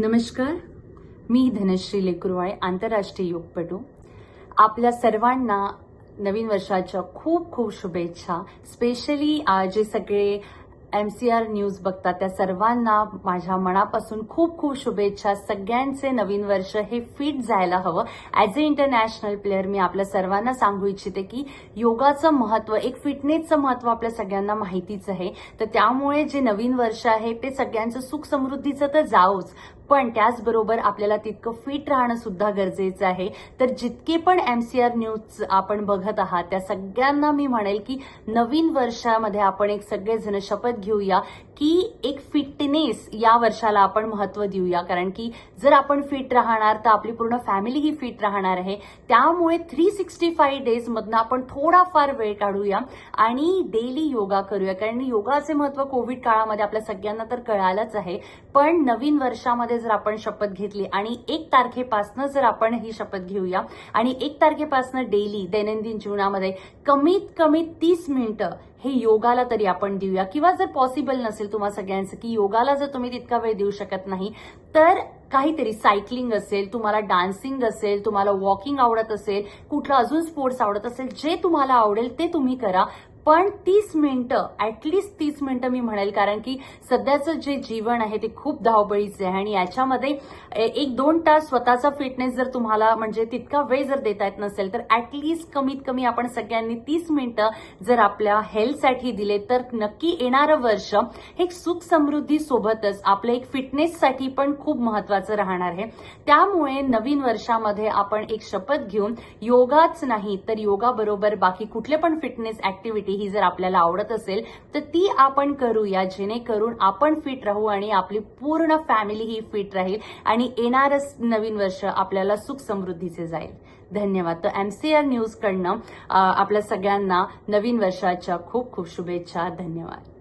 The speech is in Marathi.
नमस्कार. मी धनश्री लेकुरवाळे आंतरराष्ट्रीय योगपटू. आपल्या सर्वांना नवीन वर्षाच्या खूप खूप शुभेच्छा. स्पेशली जे सगळे एम सी आर न्यूज बघतात त्या सर्वांना माझ्या मनापासून खूप खूप शुभेच्छा. सगळ्यांचे नवीन वर्ष हे फिट जायला हवं. ॲज अ इंटरनॅशनल प्लेअर मी आपल्या सर्वांना सांगू इच्छिते की योगाचं महत्त्व एक फिटनेसचं महत्त्व आपल्या सगळ्यांना माहितीच आहे. तर त्यामुळे जे नवीन वर्ष आहे ते सगळ्यांचं सुख समृद्धीचं तर जाओच पण त्याचबरोबर आपल्याला तितकं फिट राहणं सुद्धा गरजेचं आहे. तर जितके पण एम सी आर न्यूज आपण बघत आहात त्या सगळ्यांना मी म्हणेल की नवीन वर्षामध्ये आपण एक सगळेजण शपथ घेऊया की एक फिटनेस या वर्षाला आपण महत्त्व देऊया. कारण की जर आपण फिट राहणार तर आपली पूर्ण फॅमिली ही फिट राहणार आहे. त्यामुळे थ्री सिक्स्टी फाईव्ह डेज मधनं आपण थोडाफार वेळ काढूया आणि डेली योगा करूया. कारण योगाचे महत्त्व कोविड काळामध्ये आपल्या सगळ्यांना तर कळालंच आहे. पण नवीन वर्षामध्ये जर आपण शपथ घेतली आणि एक तारखेपासनं जर आपण ही शपथ घेऊया आणि एक तारखेपासनं डेली दैनंदिन जीवनामध्ये कमीत कमी तीस मिनिटं हे योगाला तरी आपण देऊया. किंवा जर पॉसिबल नसेल तुम्हा सगळ्यांचं की योगाला जर तुम्ही तितका वेळ देऊ शकत नाही तर काहीतरी सायकलिंग असेल तुम्हाला डान्सिंग असेल तुम्हाला वॉकिंग आवडत असेल कुठलं अजून स्पोर्ट्स आवडत असेल जे तुम्हाला आवडेल ते तुम्ही करा. पण तीस मिनिटं ऍटलिस्ट तीस मिनिटं मी म्हणेल कारण की सध्याचं जे जीवन आहे ते खूप धावपळीचे आहे आणि याच्यामध्ये ए- एक दोन तास स्वतःचा फिटनेस जर तुम्हाला म्हणजे तितका वेळ जर देता येत नसेल तर ऍटलिस्ट कमीत कमी आपण सगळ्यांनी तीस मिनिटं जर आपल्या हेल्थसाठी दिले तर नक्की येणारं वर्ष हे सुख समृद्धी सोबतच आपलं एक फिटनेससाठी पण खूप महत्वाचं राहणार आहे. त्यामुळे नवीन वर्षामध्ये आपण एक शपथ घेऊन योगाच नाही तर योगाबरोबर बाकी कुठले पण फिटनेस ऍक्टिव्हिटी ही जर आपल्याला आवडत असेल तर ती आपण करूया जेणेकरून आपण फिट राहू आणि आपली पूर्ण फॅमिली ही फिट राहील आणि येणारच नवीन वर्ष आपल्याला सुख समृद्धीचे जाईल. धन्यवाद. तर एमसीआर न्यूज कडनं न्यूजकडनं आपल्या सगळ्यांना नवीन वर्षाच्या खूप खूप शुभेच्छा. धन्यवाद.